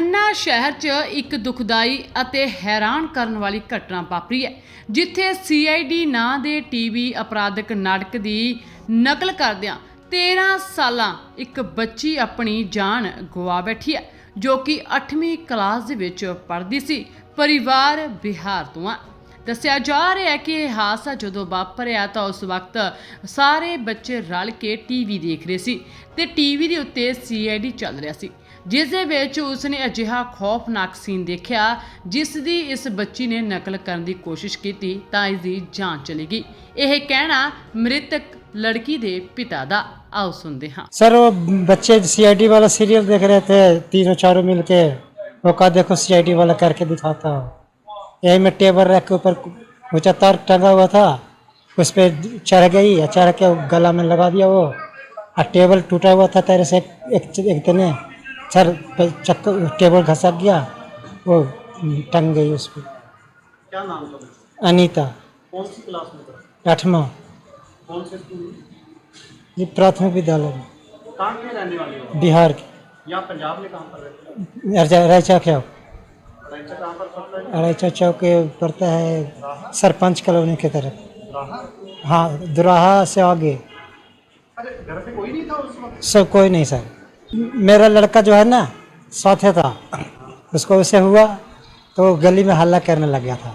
ਖੰਨਾ ਸ਼ਹਿਰ 'ਚ ਇੱਕ ਦੁਖਦਾਈ ਅਤੇ ਹੈਰਾਨ ਕਰਨ ਵਾਲੀ ਘਟਨਾ ਵਾਪਰੀ ਹੈ, ਜਿੱਥੇ ਸੀਆਈਡੀ ਨਾਂ ਦੇ ਟੀਵੀ ਅਪਰਾਧਿਕ ਨਾਟਕ ਦੀ ਨਕਲ ਕਰਦਿਆਂ 13 ਸਾਲਾਂ ਇੱਕ ਬੱਚੀ ਆਪਣੀ ਜਾਨ ਗਵਾ ਬੈਠੀ ਹੈ, ਜੋ ਕਿ 8ਵੀਂ ਕਲਾਸ ਦੇ ਵਿੱਚ ਪੜ੍ਹਦੀ ਸੀ, ਪਰਿਵਾਰ ਬਿਹਾਰ ਤੋਂ ਆ ਦੱਸਿਆ ਜਾ ਰਿਹਾ ਹੈ ਕਿ ਇਹ ਹਾਦਸਾ ਜਦੋਂ ਵਾਪਰਿਆ ਤਾਂ ਉਸ ਵਕਤ ਸਾਰੇ ਬੱਚੇ ਰਲ ਕੇ ਟੀਵੀ ਦੇਖ ਰਹੇ ਸੀ ਤੇ ਟੀਵੀ ਦੇ ਉੱਤੇ ਸੀਆਈਡੀ ਚੱਲ ਰਿਹਾ ਸੀ। ਜਿਸ ਦੇ ਵਿੱਚ ਉਸਨੇ ਅਜਿਹਾ ਖੌਫਨਾਕ ਸੀਨ ਦੇਖਿਆ ਜਿਸ ਦੀ ਇਸ ਬੱਚੀ ਨੇ ਨਕਲ ਕਰਨ ਦੀ ਕੋਸ਼ਿਸ਼ ਕੀਤੀ ਤਾਂ ਇਸ ਦੀ ਜਾਨ ਚਲੀ ਗਈ ਇਹ ਕਹਿਣਾ ਮ੍ਰਿਤਕ ਲੜਕੀ ਦੇ ਪਿਤਾ ਦਾ ਆਓ ਸੁਣਦੇ ਹਾਂ सर वो बच्चे सीआईडी वाला सीरियल देख रहे थे तीनों चारों मिल के वो कहा देखो सीआईडी वाला करके दिखाता हूँ यही में टेबल रख के ऊपर ऊंचा तार टंगा हुआ था उस पर चढ़ गई और चढ़ के गला में लगा दिया वो और टेबल टूटा हुआ था तेरे से एक एक, एक तने सर चक्कर टेबल घसक गया वो टंग गई उस पर क्या नाम था अनीता। कौन सी क्लास में था? आठवां। कौन से स्कूल ये प्राथमिक विद्यालय में। कहाँ के रहने वाले हो बिहार के। यहाँ पंजाब में कहाँ पर रहते हो रायचा क्या है? अड़ैचा चौक के पड़ता है सरपंच कॉलोनी की तरफ़। हाँ दुराहा से आगे। अरे घर पे कोई नहीं था उस वक्त? सब कोई नहीं सर। मेरा लड़का जो है ना साथे था। उसको उसे हुआ तो गली में हल्ला करने लग गया था।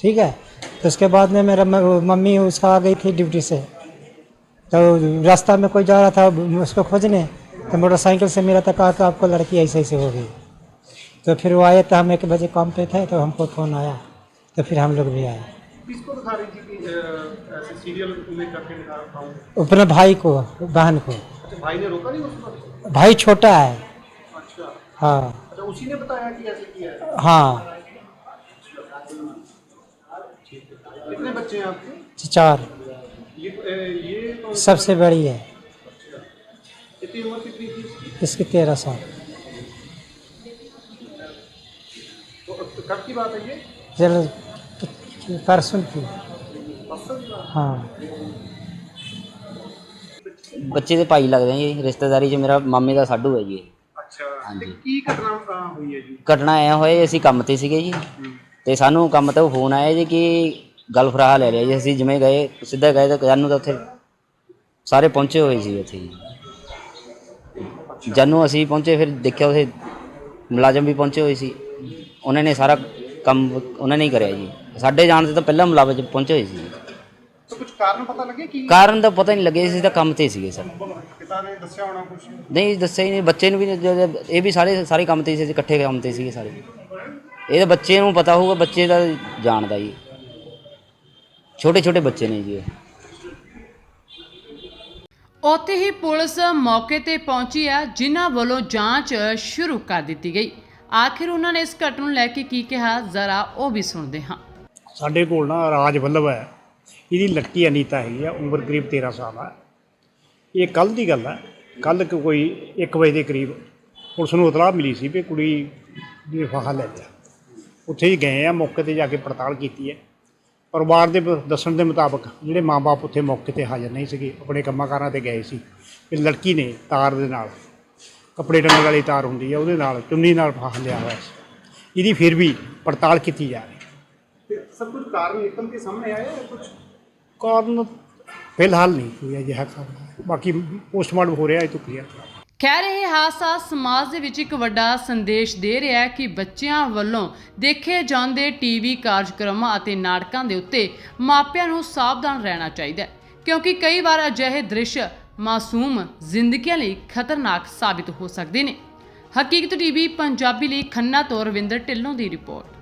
ठीक है? तो उसके बाद में मेरा मम्मी उसका आ गई थी ड्यूटी से। तो रास्ता में कोई जा रहा था उसको खोजने तो मोटरसाइकिल से मेरा था कहा कि आपको लड़की ऐसे ऐसे हो गई तो फिर वो आए तो हम एक बजे काम पे थे तो हमको फ़ोन आया। तो फिर हम लोग भी आए। अपने भाई को बहन को। भाई ने रोका नहीं उस वक्त भाई छोटा है। अच्छा। हाँ। अच्छा उसी ने बताया कि ऐसे किया है? हाँ। कितने बच्चे हैं आपके? चार। ये ये तो सबसे बड़ी है। इतनी उम्र कितनी थी इसकी? तेरह साल। तो तो कब की बात है ये? परसों की। हाँ। ਬੱਚੇ ਦੇ ਭਾਈ ਲੱਗਦੇ ਆ ਜੀ ਰਿਸ਼ਤੇਦਾਰੀ 'ਚ ਮੇਰਾ ਮਾਮੇ ਦਾ ਸਾਡੂ ਹੈ ਜੀ ਇਹ। ਅੱਛਾ ਤੇ ਕੀ ਘਟਨਾ ਹੋਈ ਹੈ ਜੀ? ਘਟਨਾ ਐ ਹੋਏ ਅਸੀਂ ਕੰਮ ਤੇ ਸੀਗੇ ਜੀ। ਤੇ ਸਾਨੂੰ ਕੰਮ ਤੋਂ ਫੋਨ ਆਇਆ ਜੀ ਕਿ ਗਲਫਰਾਹਾ ਲੈ ਲਿਆ ਜੀ। ਅਸੀਂ ਜਿਵੇਂ ਗਏ ਸਿੱਧਾ ਗਏ ਤਾਂ ਜਾਨੂ ਤਾਂ ਉੱਥੇ ਸਾਰੇ ਪਹੁੰਚੇ ਹੋਏ ਸੀ ਉੱਥੇ ਜਾਨੂ ਅਸੀਂ ਪਹੁੰਚੇ ਫਿਰ ਦੇਖਿਆ ਉੱਥੇ ਮੁਲਾਜ਼ਮ ਵੀ ਪਹੁੰਚੇ ਹੋਏ ਸੀ। ਉਹਨਾਂ ਨੇ ਸਾਰਾ ਕੰਮ ਉਹਨਾਂ ਨੇ ਕਰਿਆ ਜੀ। ਸਾਡੇ ਜਾਣ ਤੋਂ ਤਾਂ ਪਹਿਲਾਂ ਮੁਲਾਜ਼ਮ ਪਹੁੰਚੇ ਹੋਏ ਸੀ। ਤਾਂ ਕੁਝ ਕਾਰਨ ਪਤਾ ਲੱਗੇ ਕਿ? ਕਾਰਨ ਤਾਂ ਪਤਾ ਨਹੀਂ ਲੱਗੇ ਸੀ ਤਾਂ ਕੰਮ ਤੇ ਸੀਗੇ ਸਰ। ਪਿਤਾ ਨੇ ਦੱਸਿਆ ਹੋਣਾ ਕੁਝ ਨਹੀਂ ਦੱਸਿਆ ਹੀ ਨਹੀਂ ਬੱਚੇ ਨੂੰ ਵੀ ਨਹੀਂ- ਇਹ ਵੀ ਸਾਰੇ ਸਾਰੇ ਕੰਮ ਤੇ ਸੀ ਅਸੀਂ ਇਕੱਠੇ ਕੰਮ ਤੇ ਸੀਗੇ ਸਾਰੇ। ਇਹ ਤਾਂ ਬੱਚੇ ਨੂੰ ਪਤਾ ਹੋਊਗਾ ਬੱਚੇ ਦਾ ਜਾਣਦਾ ਜੀ। ਛੋਟੇ ਛੋਟੇ ਬੱਚੇ ਨੇ ਜੀ ਇਹ। ਉੱਥੇ ਹੀ ਪੁਲਿਸ ਮੌਕੇ ਤੇ ਪਹੁੰਚੀ ਹੈ ਜਿਨ੍ਹਾਂ ਵੱਲੋਂ ਜਾਂਚ ਸ਼ੁਰੂ ਕਰ ਦਿੱਤੀ ਗਈ। ਆਖਿਰ ਉਹਨਾਂ ਨੇ ਇਸ ਘਟਨਾ ਨੂੰ ਲੈ ਕੇ ਕੀ ਕਿਹਾ? ਜ਼ਰਾ ਉਹ ਵੀ ਸੁਣਦੇ ਹਾਂ। ਸਾਡੇ ਕੋਲ ਨਾ ਰਾਜ ਵੱਲਭ ਹੈ। ਇਹਦੀ ਲੜਕੀ ਅਨੀਤਾ ਹੈਗੀ ਆ, ਉਮਰ ਕਰੀਬ 13 ਸਾਲ ਆ। ਇਹ ਕੱਲ ਦੀ ਗੱਲ ਆ ਕੱਲ ਕੋਈ 1 ਵਜੇ ਦੇ ਕਰੀਬ ਪੁਲਿਸ ਨੂੰ ਇਤਲਾਹ ਮਿਲੀ ਸੀ ਵੀ ਕੁੜੀ ਨੇ ਫਾਹਾ ਲੈ ਲਿਆ। ਉੱਥੇ ਹੀ ਗਏ ਆ, ਮੌਕੇ ਤੇ ਜਾ ਕੇ ਪੜਤਾਲ ਕੀਤੀ ਹੈ। ਪਰਿਵਾਰ ਦੇ ਦੱਸਣ ਦੇ ਮੁਤਾਬਕ ਜਿਹੜੇ ਮਾਪੇ ਉੱਥੇ ਮੌਕੇ ਤੇ ਹਾਜ਼ਰ ਨਹੀਂ ਸੀਗੇ, ਆਪਣੇ ਕੰਮਾਂ ਕਾਰਾਂ ਤੇ ਗਏ ਸੀ। ਇਹ ਲੜਕੀ ਨੇ ਤਾਰ ਦੇ ਨਾਲ, ਕੱਪੜੇ ਟੰਗਣ ਵਾਲੀ ਤਾਰ ਹੁੰਦੀ ਹੈ ਉਹਦੇ ਨਾਲ ਚੁੰਨੀ ਨਾਲ ਫਾਹਾ ਲਿਆ ਹੋਇਆ ਸੀ। ਇਹਦੀ ਫਿਰ ਵੀ ਪੜਤਾਲ ਕੀਤੀ ਜਾ ਰਹੀ ਸਭ ਕੁਝ ਕਾਰਨ ਨਿਕਲ ਕੇ ਸਾਹਮਣੇ ਆਇਆ ਹੈ ਕੁਝ ਕਾਰਨ ਫਿਲਹਾਲ ਨਹੀਂ ਕੋਈ ਅਜਿਹਾ ਕਾਰਨ। ਬਾਕੀ ਪੋਸਟਮਾਰਟਮ ਹੋ ਰਿਹਾ ਇਹ ਤੋਂ ਕਲੀਅਰ ਖੈਰ ਇਹ ਹਾਦਸਾ ਸਮਾਜ ਦੇ ਵਿੱਚ ਇੱਕ ਵੱਡਾ ਸੰਦੇਸ਼ ਦੇ ਰਿਹਾ ਹੈ ਕਿ ਬੱਚਿਆਂ ਵੱਲੋਂ ਦੇਖੇ ਜਾਂਦੇ ਟੀਵੀ ਕਾਰਜਕ੍ਰਮਾਂ ਅਤੇ ਨਾਟਕਾਂ ਦੇ ਉੱਤੇ ਮਾਪਿਆਂ ਨੂੰ ਸਾਵਧਾਨ ਰਹਿਣਾ ਚਾਹੀਦਾ ਹੈ ਕਿਉਂਕਿ ਕਈ ਵਾਰ ਅਜਿਹੇ ਦ੍ਰਿਸ਼ ਮਾਸੂਮ ਜ਼ਿੰਦਗੀਆਂ ਲਈ ਖਤਰਨਾਕ ਸਾਬਿਤ ਹੋ ਸਕਦੇ ਨੇ। ਹਕੀਕਤ ਟੀਵੀ ਪੰਜਾਬੀ ਲਈ ਖੰਨਾ ਤੋਂ ਰਵਿੰਦਰ ਢਿੱਲੋਂ ਦੀ ਰਿਪੋਰਟ।